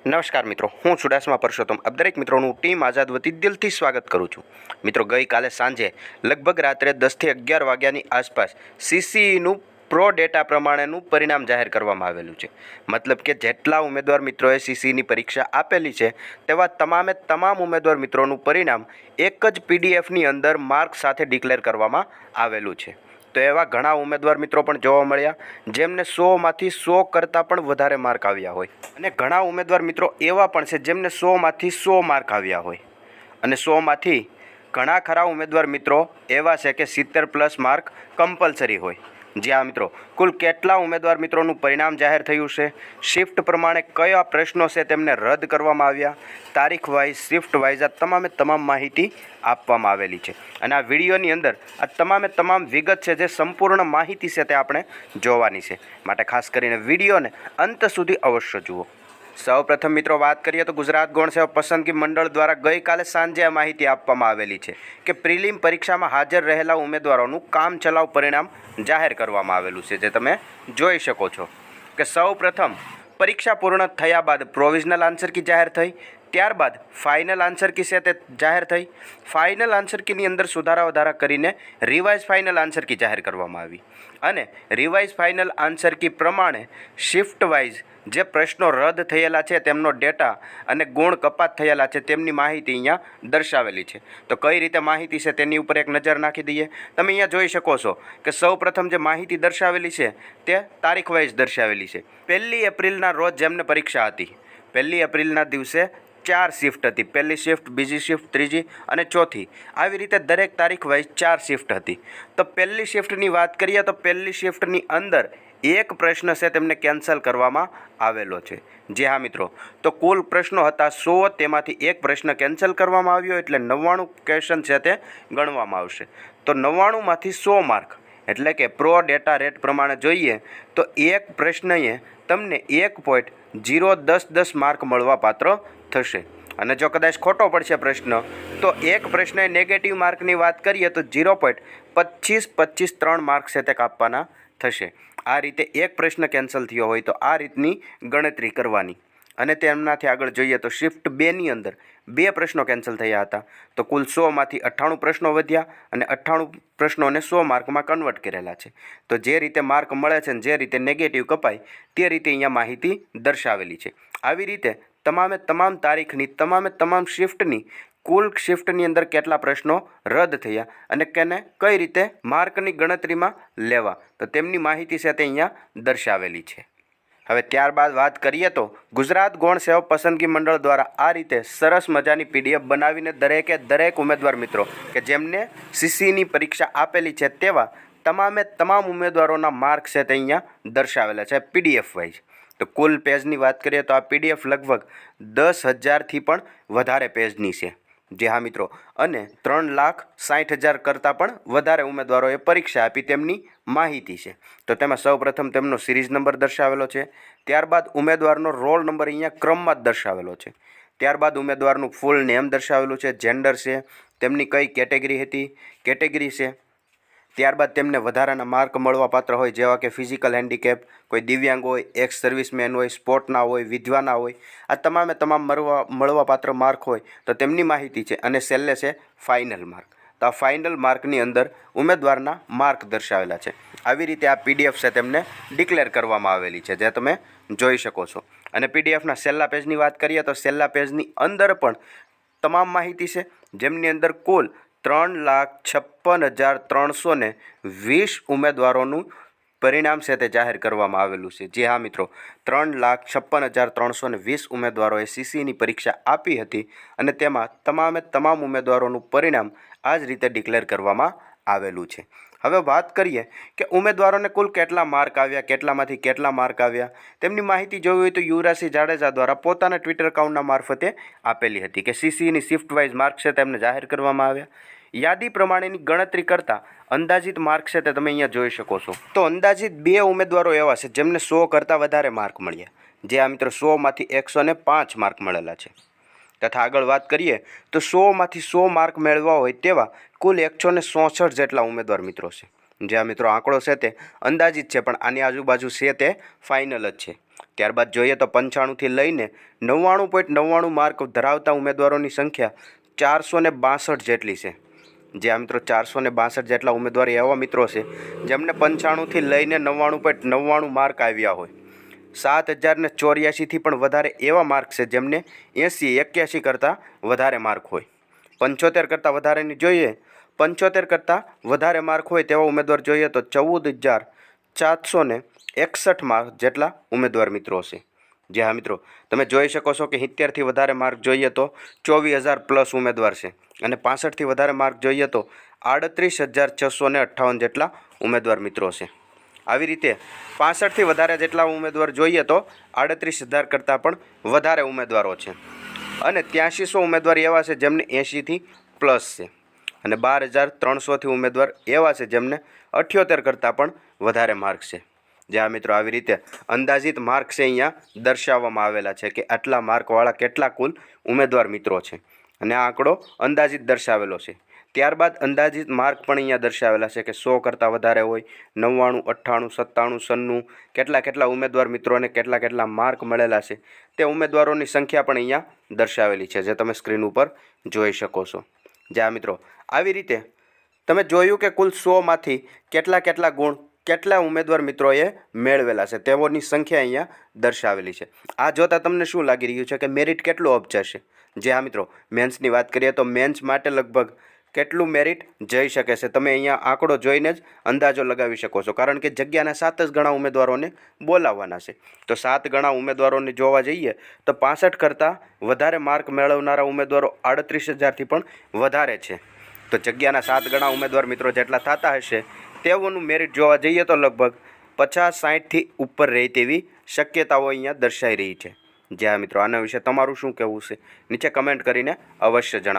નમસ્કાર મિત્રો, હું ચુડાસમા પરસોત્તમ આપ દરેક મિત્રોનું ટીમ આઝાદ વતી દિલથી સ્વાગત કરું છું. મિત્રો, ગઈકાલે સાંજે લગભગ રાત્રે દસથી અગિયાર વાગ્યાની આસપાસ સીસીઈનું પ્રો ડેટા પ્રમાણેનું પરિણામ જાહેર કરવામાં આવેલું છે. મતલબ કે જેટલા ઉમેદવાર મિત્રોએ સીસીની પરીક્ષા આપેલી છે, તેવા તમામે તમામ ઉમેદવાર મિત્રોનું પરિણામ એક જ પીડીએફની અંદર માર્ક સાથે ડિક્લેર કરવામાં આવેલું છે. તો એવા ઘણા ઉમેદવાર મિત્રો પણ જોવા મળ્યા, જેમને સોમાંથી સો કરતાં પણ વધારે માર્ક આવ્યા હોય. અને ઘણા ઉમેદવાર મિત્રો એવા પણ છે, જેમને સોમાંથી સો માર્ક આવ્યા હોય. અને સોમાંથી ઘણા ખરા ઉમેદવાર મિત્રો એવા છે કે સિત્તેર પ્લસ માર્ક કમ્પલસરી હોય. જ્યાં મિત્રો. કુલ કેટલા ઉમેદવાર મિત્રોનું પરિણામ જાહેર થયું છે? શિફ્ટ પ્રમાણે કયા પ્રશ્નો છે તેમને રદ કરવામાં આવ્યા? તારીખ વાઇઝ શિફ્ટ વાઇઝ આ તમામે તમામ માહિતી આપવામાં આવેલી છે. અને આ વિડીયોની અંદર આ તમામે તમામ વિગત છે જે સંપૂર્ણ માહિતી છે તે આપણે જોવાની છે. માટે ખાસ કરીને વિડીયોને અંત સુધી અવશ્ય જુઓ. સૌપ્રથમ મિત્રો વાત કરીએ તો ગુજરાત ગૌણ સેવા પસંદગી મંડળ દ્વારા ગઈકાલે સાંજે આ માહિતી આપવામાં આવેલી છે કે પ્રિલિમ પરીક્ષામાં હાજર રહેલા ઉમેદવારોનું કામચલાઉ પરિણામ જાહેર કરવામાં આવેલું છે, જે તમે જોઈ શકો છો કે સૌપ્રથમ પરીક્ષા પૂર્ણ થયા બાદ પ્રોવિઝનલ આન્સર કી જાહેર થઈ, ત્યારબાદ ફાઇનલ આન્સર કી છે તે જાહેર થઈ ફાઇનલ આન્સર કીની અંદર સુધારા વધારા કરીને રિવાઇઝ ફાઇનલ આન્સર કી જાહેર કરવામાં આવી અને રિવાઇઝ ફાઇનલ આન્સર કી પ્રમાણે શિફ્ટ વાઇઝ જે પ્રશ્નો રદ થયેલા છે, તેમનો ડેટા અને ગુણ કપાત થયેલા છે, તેમની માહિતી અહીંયા દર્શાવેલી છે. તો કઈ રીતે માહિતી છે, તેની ઉપર એક નજર નાખી દઈએ. તમે અહીંયા જોઈ શકો છો કે સૌ પ્રથમ જે માહિતી દર્શાવેલી છે, તે તારીખ વાઇઝ દર્શાવેલી છે. પહેલી એપ્રિલના રોજ જેમને પરીક્ષા હતી, પહેલી એપ્રિલના દિવસે ચાર શિફ્ટ હતી. પહેલી શિફ્ટ, બીજી શિફ્ટ, ત્રીજી અને ચોથી. આવી રીતે દરેક તારીખ વાઇઝ ચાર શિફ્ટ હતી. તો પહેલી શિફ્ટની વાત કરીએ તો પહેલી શિફ્ટની અંદર એક પ્રશ્ન છે તેમને કેન્સલ કરવામાં આવેલો છે. જી હા, મિત્રો. તો કુલ પ્રશ્નો હતા સો, તેમાંથી એક પ્રશ્ન કેન્સલ કરવામાં આવ્યો એટલે નવ્વાણું ક્વેશ્ચન છે તે ગણવામાં આવશે. તો નવ્વાણુંમાંથી સો માર્ક, એટલે કે પ્રો ડેટા રેટ પ્રમાણે જોઈએ, તો એક પ્રશ્નએ તમને એક પોઈન્ટ જીરો દસ દસ માર્ક મળવા પાત્ર થશે. અને જો કદાચ ખોટો પડશે પ્રશ્ન, તો એક પ્રશ્ને નેગેટિવ માર્કની વાત કરીએ તો જીરો પોઈન્ટ પચીસ પચીસ ત્રણ માર્ક છે તે કાપવાના થશે. આ રીતે એક પ્રશ્ન કેન્સલ થયો હોય તો આ રીતની ગણતરી કરવાની. અને તેમનાથી આગળ જોઈએ તો શિફ્ટ બેની અંદર બે પ્રશ્નો કેન્સલ થયા હતા. તો કુલ સોમાંથી અઠ્ઠાણું પ્રશ્નો વધ્યા અને અઠ્ઠાણું પ્રશ્નોને સો માર્કમાં કન્વર્ટ કરેલા છે. તો જે રીતે માર્ક મળે છે અને જે રીતે નેગેટિવ કપાય તે રીતે અહીંયા માહિતી દર્શાવેલી છે. આવી રીતે તમામે તમામ તારીખની, તમામે તમામ શિફ્ટની કુલ શિફ્ટની અંદર કેટલા પ્રશ્નો રદ થયા અને કેને કઈ રીતે માર્કની ગણતરીમાં લેવા? તો તેમની માહિતી છે તે અહીંયા દર્શાવેલી છે. હવે ત્યારબાદ વાત કરીએ તો ગુજરાત ગૌણ સેવા પસંદગી મંડળ દ્વારા આ રીતે સરસ મજાની પીડીએફ બનાવીને દરેકે દરેક ઉમેદવાર મિત્રો કે જેમને સીસીની પરીક્ષા આપેલી છે તેવા તમામે તમામ ઉમેદવારોના માર્ક છે તે અહીંયા દર્શાવેલા છે પીડીએફ વાઇઝ. તો કુલ પેજની વાત કરીએ તો આ પીડીએફ લગભગ દસ હજારથી પણ વધારે પેજની છે. જે હા, મિત્રો. અને ત્રણ લાખ સાઠ હજાર કરતાં પણ વધારે ઉમેદવારોએ પરીક્ષા આપી તેમની માહિતી છે. તો તેમાં સૌપ્રથમ તેમનો સિરીઝ નંબર દર્શાવેલો છે. ત્યારબાદ ઉમેદવારનો રોલ નંબર અહીંયા ક્રમમાં જ દર્શાવેલો છે. ત્યારબાદ ઉમેદવારનું ફૂલ નેમ દર્શાવેલું છે, જેન્ડર છે. તેમની કઈ કેટેગરી હતી? કેટેગરી છે ત્યારબાદ તેમને વધારાના માર્ક મળવાપાત્ર હોય, જેવા કે ફિઝિકલ હેન્ડીકેપ, કોઈ દિવ્યાંગ હોય એક્સ સર્વિસમેન હોય સ્પોર્ટના હોય વિધવાના હોય, આ તમામે તમામ મળવા મળવાપાત્ર માર્ક હોય, તો તેમની માહિતી છે અને છેલ્લે છે ફાઇનલ માર્ક તો આ ફાઇનલ માર્કની અંદર ઉમેદવારના માર્ક દર્શાવેલા છે. આવી રીતે આ પીડીએફ છે તેમને ડિક્લેર કરવામાં આવેલી છે, જે તમે જોઈ શકો છો. અને પીડીએફના છેલ્લા પેજની વાત કરીએ તો છેલ્લા પેજની અંદર પણ તમામ માહિતી છે. જેમની અંદર કુલ ત્રણ લાખ છપ્પન હજાર ત્રણસો ને વીસ ઉમેદવારોનું પરિણામ છે તે જાહેર કરવામાં આવેલું છે. જે હા, મિત્રો. ત્રણ લાખ છપ્પન હજાર ત્રણસો ને વીસ ઉમેદવારોએ સીસીની પરીક્ષા આપી હતી અને તેમાં તમામે તમામ ઉમેદવારોનું પરિણામ આ જ રીતે ડિક્લેર કરવામાં આવેલું છે. હવે વાત કરીએ કે ઉમેદવારોને કુલ કેટલા માર્ક આવ્યા, કેટલામાંથી કેટલા માર્ક આવ્યા? તેમની માહિતી જોવી હોય તો યુવરાજસિંહ જાડેજા દ્વારા પોતાના ટ્વિટર એકાઉન્ટના મારફતે આપેલી હતી કે સીસીની શિફ્ટ વાઇઝ માર્ક છે તેમને જાહેર કરવામાં આવ્યા. યાદી પ્રમાણેની ગણતરી કરતાં અંદાજિત માર્ક છે તે તમે અહીંયા જોઈ શકો છો. તો અંદાજિત બે ઉમેદવારો એવા છે જેમને સો કરતાં વધારે માર્ક મળ્યા. જે આ મિત્રો સોમાંથી એકસો ને પાંચ માર્ક મળેલા છે. તથા આગળ વાત કરીએ, તો સોમાંથી સો માર્ક મેળવવા હોય તેવા કુલ એકસો ને ચોસઠ જેટલા ઉમેદવાર મિત્રો છે. જે આ મિત્રો આંકડો છે તે અંદાજિત છે, પણ આની આજુબાજુ છે તે ફાઇનલ જ છે. ત્યારબાદ જોઈએ તો પંચાણુંથી લઈને નવ્વાણું પોઈન્ટ નવ્વાણું માર્ક ધરાવતા ઉમેદવારોની સંખ્યા ચારસો ને બાસઠ જેટલી છે. જે આ મિત્રો ચારસો ને બાસઠ જેટલા ઉમેદવાર એવા મિત્રો છે, જેમને પંચાણુંથી લઈને નવ્વાણું પોઈન્ટ નવ્વાણું માર્ક આવ્યા હોય. સાત હજાર ને ચોર્યાસીથી પણ વધારે એવા માર્ક છે જેમને એંસી એક્યાસી કરતાં વધારે માર્ક હોય. પંચોતેર કરતાં વધારેની જોઈએ. પંચોતેર કરતાં વધારે માર્ક હોય તેવા ઉમેદવાર જોઈએ તો ચૌદ હજાર ચારસો ને એકસઠ માર્ક જેટલા ઉમેદવાર મિત્રો છે. જે હા મિત્રો, તમે જોઈ શકો છો કે સિત્તેરથી વધારે માર્ક જોઈએ તો ચોવીસ હજાર પ્લસ ઉમેદવાર છે અને પાસઠથી વધારે માર્ક જોઈએ તો આડત્રીસ હજાર છસો ને અઠ્ઠાવન જેટલા ઉમેદવાર મિત્રો છે. આવી રીતે પાસઠથી વધારે જેટલા ઉમેદવાર જોઈએ તો આડત્રીસ હજાર કરતાં પણ વધારે ઉમેદવારો છે. અને ત્યાંશીસો ઉમેદવાર એવા છે જેમને એંશીથી પ્લસ છે. અને બાર હજાર ત્રણસોથી ઉમેદવાર એવા છે જેમને અઠ્યોતેર કરતાં પણ વધારે માર્ક છે. જે આ મિત્રો, આવી રીતે અંદાજિત માર્ક છે અહીંયા દર્શાવવામાં આવેલા છે કે આટલા માર્કવાળા કેટલા કુલ ઉમેદવાર મિત્રો છે. અને આ આંકડો અંદાજિત દર્શાવેલો છે. ત્યારબાદ અંદાજિત માર્ક પણ અહીંયા દર્શાવેલા છે કે સો કરતાં વધારે હોય, નવ્વાણું, અઠ્ઠાણું, સત્તાણું, સન્નું, કેટલા કેટલા ઉમેદવાર મિત્રોને કેટલા કેટલા માર્ક મળેલા છે તે ઉમેદવારોની સંખ્યા પણ અહીંયા દર્શાવેલી છે, જે તમે સ્ક્રીન ઉપર જોઈ શકો છો. જ્યાં મિત્રો, આવી રીતે તમે જોયું કે કુલ સોમાંથી કેટલા કેટલા ગુણ, કેટલા ઉમેદવાર મિત્રોએ મેળવેલા છે તેઓની સંખ્યા અહીંયા દર્શાવેલી છે. આ જોતાં તમને શું લાગી રહ્યું છે કે મેરિટ કેટલું અપજશે જે હા મિત્રો, મેન્સની વાત કરીએ તો મેન્સ માટે લગભગ કેટલું મેરિટ જઈ શકે છે? તમે અહીંયા આંકડો જોઈને જ અંદાજો લગાવી શકો છો. કારણ કે જગ્યાના સાત જ ગણા ઉમેદવારોને બોલાવવાના છે. તો સાત ગણા ઉમેદવારોને જોવા જઈએ તો પાસઠ કરતાં વધારે માર્ક મેળવનારા ઉમેદવારો આડત્રીસ હજારથી પણ વધારે છે. તો જગ્યાના સાત ગણા ઉમેદવાર મિત્રો જેટલા થતા હશે, તેઓનું મેરિટ જોવા જઈએ તો લગભગ પચાસ સાઠથી ઉપર રહે તેવી શક્યતાઓ અહીંયા દર્શાઈ રહી છે. જ્યાં મિત્રો, આના વિશે તમારું શું કહેવું છે? નીચે કમેન્ટ કરીને અવશ્ય જણાવો.